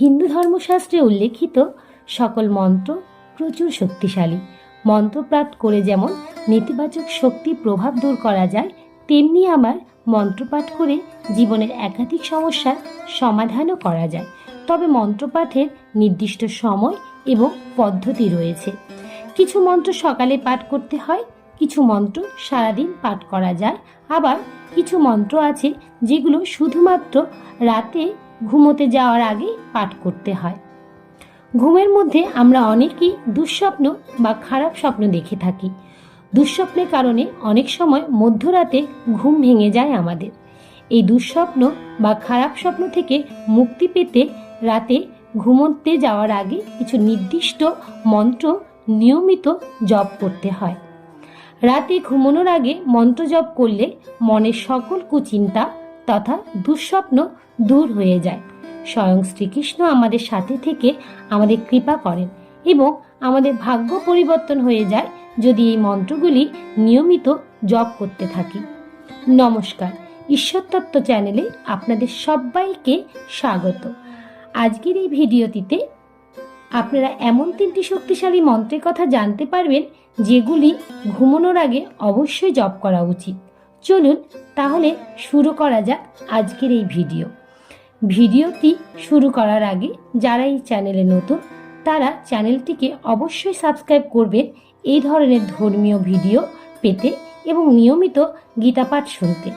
হিন্দু ধর্মশাস্ত্রে উল্লেখিত সকল মন্ত্র প্রচুর শক্তিশালী। মন্ত্রপাঠ করে যেমন নেতিবাচক শক্তি প্রভাব দূর করা যায়, তেমনি আমার মন্ত্রপাঠ করে জীবনের একাধিক সমস্যার সমাধানও করা যায়। তবে মন্ত্রপাঠের নির্দিষ্ট সময় এবং পদ্ধতি রয়েছে। কিছু মন্ত্র সকালে পাঠ করতে হয়, কিছু মন্ত্র সারাদিন পাঠ করা যায়। আবার কিছু মন্ত্র আছে যেগুলো শুধুমাত্র রাতে ঘুমোতে যাওয়ার আগে পাঠ করতে হয়। ঘুমের মধ্যে আমরা অনেকেই দুঃস্বপ্ন বা খারাপ স্বপ্ন দেখে থাকি। দুঃস্বপ্নের কারণে অনেক সময় মধ্যরাতে ঘুম ভেঙে যায় আমাদের। এই দুঃস্বপ্ন বা খারাপ স্বপ্ন থেকে মুক্তি পেতে রাতে ঘুমোতে যাওয়ার আগে কিছু নির্দিষ্ট মন্ত্র নিয়মিত জপ করতে হয়। রাতে ঘুমানোর আগে মন্ত্র জপ করলে মনের সকল কুচিন্তা তথা দুঃস্বপ্ন দূর হয়ে যায়। স্বয়ং শ্রীকৃষ্ণ আমাদের সাথে থেকে আমাদের কৃপা করেন এবং আমাদের ভাগ্য পরিবর্তন হয়ে যায় যদি এই মন্ত্রগুলি নিয়মিত জপ করতে থাকি। নমস্কার ঈশ্বরতত্ত্ব চ্যানেলে আপনাদের সবাইকে স্বাগত। আজকের এই ভিডিওটিতে আপনারা এমন তিনটি শক্তিশালী মন্ত্রের কথা জানতে পারবেন যেগুলি ঘুমানোর আগে অবশ্যই জপ করা উচিত। চলুন তাহলে শুরু করা যাক আজকের এই ভিডিও। ভিডিওটি শুরু করার আগে যারা এই চ্যানেলে নতুন, তারা চ্যানেলটিকে অবশ্যই সাবস্ক্রাইব করবেন এই ধরনের ধর্মীয় ভিডিও পেতে এবং নিয়মিত গীতাপাঠ শুনতে।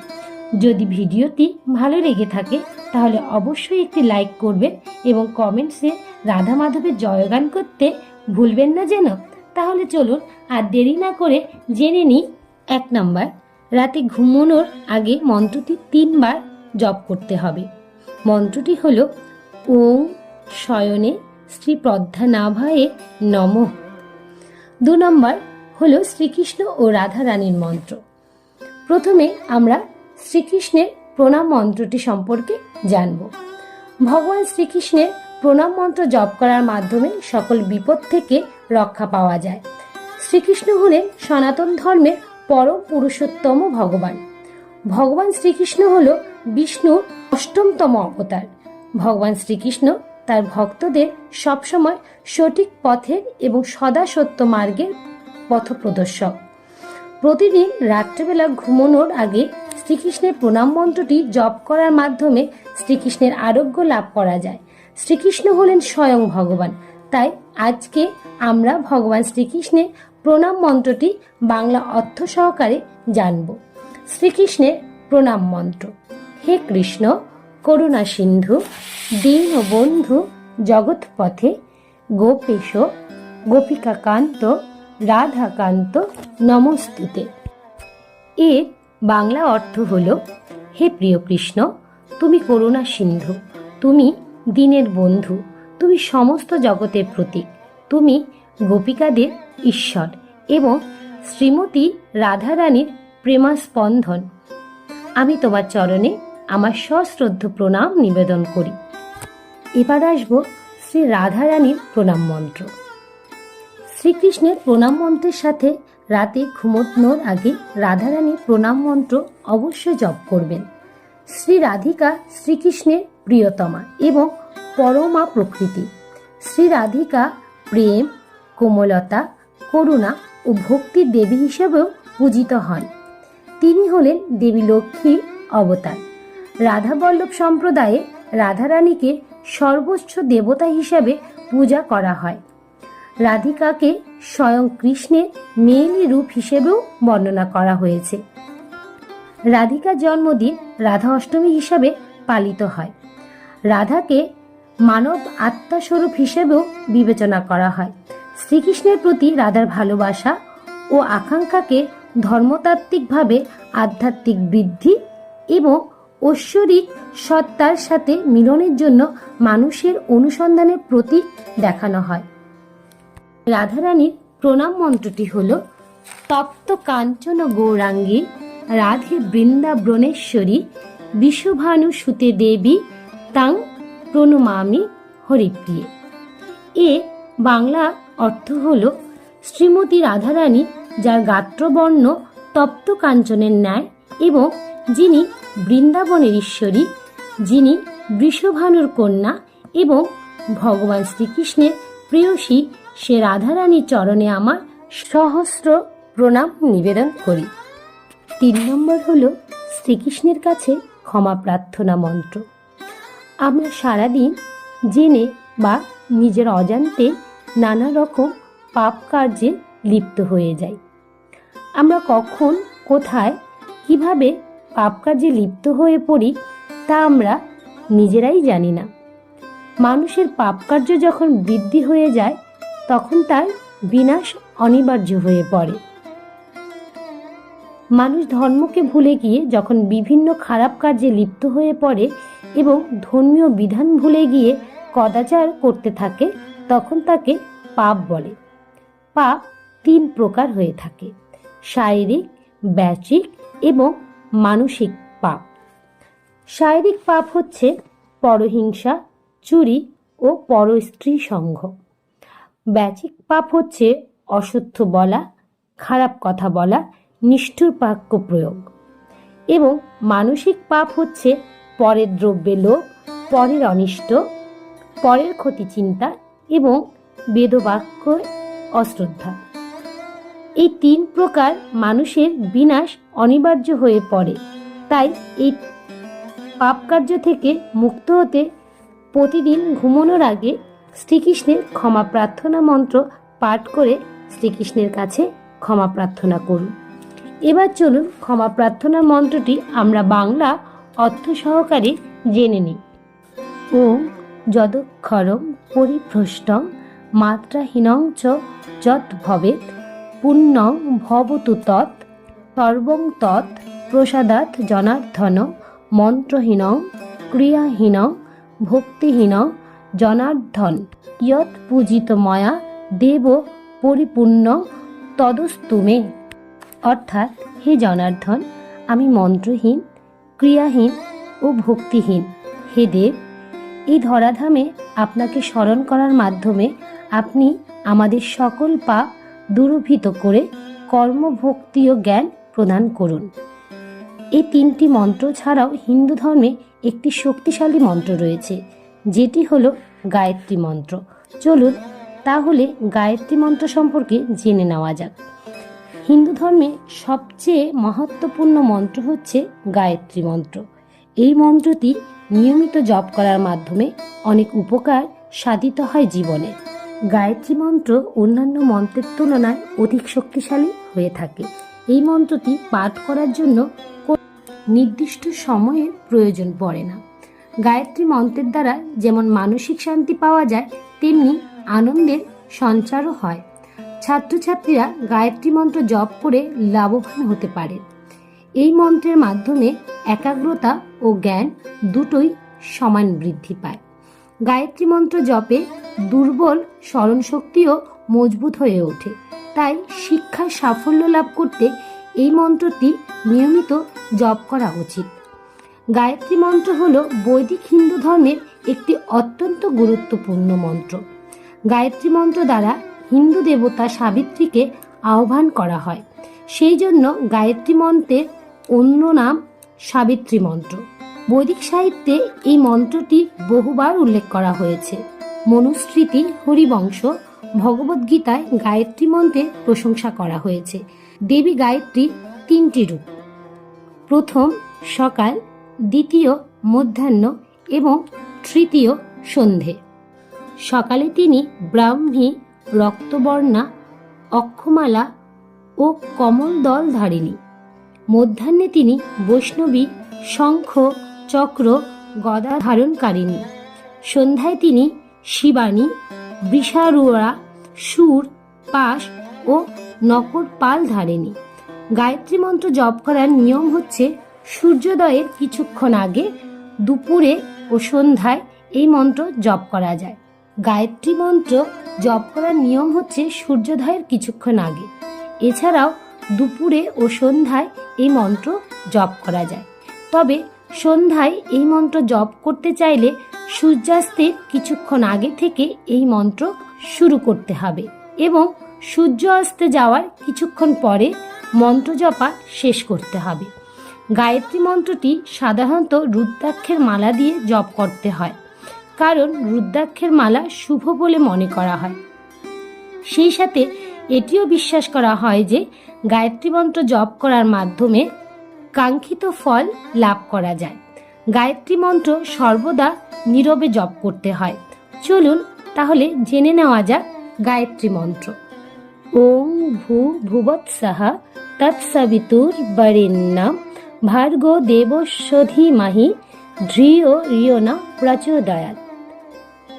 যদি ভিডিওটি ভালো লেগে থাকে, তাহলে অবশ্যই একটি লাইক করবেন এবং কমেন্টসে রাধা মাধবের জয়গান করতে ভুলবেন না যেন। তাহলে চলুন আর দেরি না করে জেনে নিই এক নাম্বার রাতে ঘুমানোর আগে মন্ত্রটি তিনবার জপ করতে হবে। মন্ত্রটি হল, ওং শয়নে শ্রী প্রধ্যানাভায়ে নম। দু নম্বর হল শ্রীকৃষ্ণ ও রাধা রানীর মন্ত্র। প্রথমে আমরা শ্রীকৃষ্ণের প্রণাম মন্ত্রটি সম্পর্কে জানব। ভগবান শ্রীকৃষ্ণের প্রণাম মন্ত্র জপ করার মাধ্যমে সকল বিপদ থেকে রক্ষা পাওয়া যায়। শ্রীকৃষ্ণ হলেন সনাতন ধর্মের পরম পুরুষোত্তম ভগবান। ভগবান শ্রীকৃষ্ণ হল বিষ্ণুর অষ্টমতম অবতার। ভগবান শ্রীকৃষ্ণ তার ভক্তদের সবসময় সঠিক পথের এবং সদা সত্য মার্গের পথপ্রদর্শক প্রতিদিন রাত্রেবেলা ঘুমানোর আগে শ্রীকৃষ্ণের প্রণাম মন্ত্রটি জপ করার মাধ্যমে শ্রীকৃষ্ণের আরোগ্য লাভ করা যায়। শ্রীকৃষ্ণ হলেন স্বয়ং ভগবান। তাই আজকে আমরা ভগবান শ্রীকৃষ্ণের প্রণাম মন্ত্রটি বাংলা অর্থ সহকারে জানব। শ্রীকৃষ্ণের প্রণাম মন্ত্র। হে কৃষ্ণ, করুণা সিন্ধু দীন বন্ধু জগৎপথে, গোপেশ, গোপিকাকান্ত, রাধাকান্ত নমস্তুতে। এর বাংলা অর্থ হল, হে প্রিয় কৃষ্ণ, তুমি করুণা সিন্ধু, তুমি দিনের বন্ধু, তুমি সমস্ত জগতের প্রতীক, তুমি গোপিকাদের ঈশ্বর এবং শ্রীমতী রাধারানীর প্রেমাস্পন্দন। আমি তোমার চরণে আমার সশ্রদ্ধ প্রণাম নিবেদন করি। এবার আসব শ্রী রাধারানীর প্রণাম মন্ত্র। শ্রীকৃষ্ণের প্রণাম মন্ত্রের সাথে রাতে ঘুমোনোর আগে রাধারানীর প্রণাম মন্ত্র অবশ্যই জপ করবেন। শ্রী রাধিকা শ্রীকৃষ্ণের প্রিয়তমা এবং পরমা প্রকৃতি। শ্রী রাধিকা প্রেম কোমলতা, করুণা ও ভক্তির দেবী হিসেবেও পূজিত হন। তিনি হলেন দেবী লক্ষ্মীর অবতার। রাধাবল্লভ সম্প্রদায়ে রাধারানীকে সর্বোচ্চ দেবতা হিসাবে পূজা করা হয়। রাধিকাকে স্বয়ং কৃষ্ণের মেয়েলি রূপ হিসেবেও বর্ণনা করা হয়েছে। রাধিকার জন্মদিন রাধা অষ্টমী হিসাবে পালিত হয়। রাধাকে মানব আত্মাস্বরূপ হিসেবেও বিবেচনা করা হয়। শ্রীকৃষ্ণের প্রতি রাধার ভালোবাসা ও আকাঙ্ক্ষাকে ধর্মতাত্ত্বিকভাবে আধ্যাত্মিক বৃদ্ধি এবং ঐশ্বরিক সত্তার সাথে মিলনের জন্য মানুষের অনুসন্ধানের প্রতীক দেখানো হয়। রাধারানীর প্রণাম মন্ত্রটি হল, তপ্ত কাঞ্চন গৌরাঙ্গী রাধে বৃন্দাবনেশ্বরী, বিশ্বভানু সুতে দেবী, তাং প্রণমামি হরিপ্রিয়ে। এ বাংলা অর্থ হল শ্রীমতী রাধারানী যার গাত্রবর্ণ তপ্ত কাঞ্চনের ন্যায় এবং যিনি বৃন্দাবনের ঈশ্বরী, যিনি বৃষভানুর কন্যা এবং ভগবান শ্রীকৃষ্ণের প্রেয়সী, সে রাধারানীর চরণে আমার সহস্র প্রণাম নিবেদন করি। তিন নম্বর হল শ্রীকৃষ্ণের কাছে ক্ষমা প্রার্থনা মন্ত্র। আমরা সারাদিন জেনে বা নিজের অজান্তে নানা রকম পাপ কার্যে লিপ্ত হয়ে যাই। আমরা কখন, কোথায়, কীভাবে পাপ কাজে লিপ্ত হয়ে পড়ি তা আমরা নিজেরাই জানি না। মানুষের পাপ কার্য যখন বৃদ্ধি হয়ে যায়, তখন তার বিনাশ অনিবার্য হয়ে পড়ে। মানুষ ধর্মকে ভুলে গিয়ে যখন বিভিন্ন খারাপ কাজে লিপ্ত হয়ে পড়ে এবং ধর্মীয় বিধান ভুলে গিয়ে কদাচার করতে থাকে তখন তাকে পাপ বলে। পাপ তিন প্রকার হয়ে থাকে, শারীরিক, ব্যাচিক এবং মানসিক পাপ। শারীরিক পাপ হচ্ছে পরহিংসা, চুরি ও পরস্ত্রী সংঘ ব্যাচিক পাপ হচ্ছে অসত্য বলা, খারাপ কথা বলা, নিষ্ঠুর বাক্য প্রয়োগ। এবং মানসিক পাপ হচ্ছে পরের দ্রব্যে লোভ, পরের অনিষ্ট, পরের ক্ষতি চিন্তা এবং বেদবাক্য অশ্রদ্ধা। এই তিন প্রকার মানুষের বিনাশ অনিবার্য হয়ে পড়ে। তাই এই পাপ কার্য থেকে মুক্ত হতে প্রতিদিন ঘুমানোর আগে শ্রীকৃষ্ণের ক্ষমা প্রার্থনা মন্ত্র পাঠ করে শ্রীকৃষ্ণের কাছে ক্ষমা প্রার্থনা করুন। এবার চলুন ক্ষমা প্রার্থনা মন্ত্রটি আমরা বাংলা অর্থ সহকারে জেনে নিই। ওম যদক্ষরম পরিভ্রষ্টং, মাত্রাহীনং চ যৎ ভবেত পুণ্যং ভবতু তৎ, সর্বং তৎ প্রসাদাত জনার্ধন মন্ত্রহীনং, ক্রিয়াহীনং, ভক্তিহীনং জনার্ধন ইয়ৎ পূজিত ময়া দেব পরিপূর্ণ তদস্তুমে অর্থাৎ হে জনার্ধন আমি মন্ত্রহীন, ক্রিয়াহীন ও ভক্তিহীন। হে দেব এই ধরাধামে আপনাকে স্মরণ করার মাধ্যমে আপনি আমাদের সকল পাপ দূরভূত করে কর্মভক্তি ও জ্ঞান প্রদান করুন। এই তিনটি মন্ত্র ছাড়াও হিন্দু ধর্মে একটি শক্তিশালী মন্ত্র রয়েছে, যেটি হলো গায়ত্রী মন্ত্র। চলুন তাহলে গায়ত্রী মন্ত্র সম্পর্কে জেনে নেওয়া যাক। হিন্দু ধর্মে সবচেয়ে মহত্বপূর্ণ মন্ত্র হচ্ছে গায়ত্রী মন্ত্র। এই মন্ত্রটি নিয়মিত জপ করার মাধ্যমে অনেক উপকার সাধিত হয় জীবনে। গায়ত্রী মন্ত্র অন্যান্য মন্ত্রের তুলনায় অধিক শক্তিশালী হয়ে থাকে। এই মন্ত্রটি পাঠ করার জন্য নির্দিষ্ট সময়ের প্রয়োজন পড়ে না। গায়ত্রী মন্ত্রের দ্বারা যেমন মানসিক শান্তি পাওয়া যায়, তেমনি আনন্দের সঞ্চারও হয়। ছাত্রছাত্রীরা গায়ত্রী মন্ত্র জপ করে লাভবান হতে পারে। এই মন্ত্রের মাধ্যমে একাগ্রতা ও জ্ঞান দুটোই সমান বৃদ্ধি পায়। গায়ত্রী মন্ত্র জপে দুর্বল স্মরণশক্তিও মজবুত হয়ে ওঠে। তাই শিক্ষার সাফল্য লাভ করতে এই মন্ত্রটি নিয়মিত জপ করা উচিত। গায়ত্রী মন্ত্র হল বৈদিক হিন্দু ধর্মের একটি অত্যন্ত গুরুত্বপূর্ণ মন্ত্র। গায়ত্রী মন্ত্র দ্বারা হিন্দু দেবতা সাবিত্রীকে আহ্বান করা হয়। সেই জন্য গায়ত্রী মন্ত্রের অন্য নাম সাবিত্রী মন্ত্র। বৈদিক সাহিত্যে এই মন্ত্রটি বহুবার উল্লেখ করা হয়েছে। মনুস্মৃতি, হরিবংশ, ভগবদ্গীতায় গায়ত্রী মন্ত্রের প্রশংসা করা হয়েছে। দেবী গায়ত্রী তিনটি রূপ। প্রথম, সকাল, দ্বিতীয়, মধ্যাহ্ন এবং তৃতীয়, সন্ধে। সকালে তিনি ব্রাহ্মী, রক্তবর্ণা, অক্ষমালা ও কমল দল ধারিণী। মধ্যাহ্নে তিনি বৈষ্ণবী, শঙ্খ, চক্র, গদা ধারণকারিণী। সন্ধ্যায় তিনি শিবানী বৃষারুয়া সুর, পাশ ও নকর পাল ধারেনি গায়ত্রী মন্ত্র জপ করার নিয়ম হচ্ছে সূর্যোদয়ের কিছুক্ষণ আগে দুপুরে ও সন্ধ্যায় এই মন্ত্র জপ করা যায়। গায়ত্রী মন্ত্র জপ করার নিয়ম হচ্ছে সূর্যোদয়ের কিছুক্ষণ আগে। এছাড়াও দুপুরে ও সন্ধ্যায় এই মন্ত্র জপ করা যায়। তবে সন্ধ্যায় এই মন্ত্র জপ করতে চাইলে সূর্যাস্তের কিছুক্ষণ আগে থেকে এই মন্ত্র শুরু করতে হবে এবং সূর্য অস্তে যাওয়ার কিছুক্ষণ পরে মন্ত্র জপা শেষ করতে হবে। গায়ত্রী মন্ত্রটি সাধারণত রুদ্রাক্ষের মালা দিয়ে জপ করতে হয়, কারণ রুদ্রাক্ষের মালা শুভ বলে মনে করা হয়। সেই সাথে এটিও বিশ্বাস করা হয় যে গায়ত্রী মন্ত্র জপ করার মাধ্যমে কাঙ্ক্ষিত ফল লাভ করা যায়। গায়ত্রী মন্ত্র সর্বদা নীরবে জপ করতে হয়। চলুন তাহলে জেনে নেওয়া যাক গায়ত্রী মন্ত্র। ওং ভূ ভুবৎসাহা তৎসবিতুর বরেণ্যম ভার্গ দেবস্বধি মাহি ধ্রিয় রিয়না প্রচোদয়াত।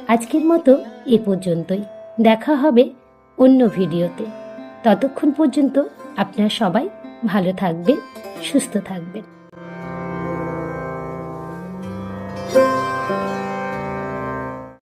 আজকের মতো এ পর্যন্তই। দেখা হবে অন্য ভিডিওতে। ততক্ষণ পর্যন্ত আপনারা সবাই ভালো থাকবেন সুস্থ থাকবেন।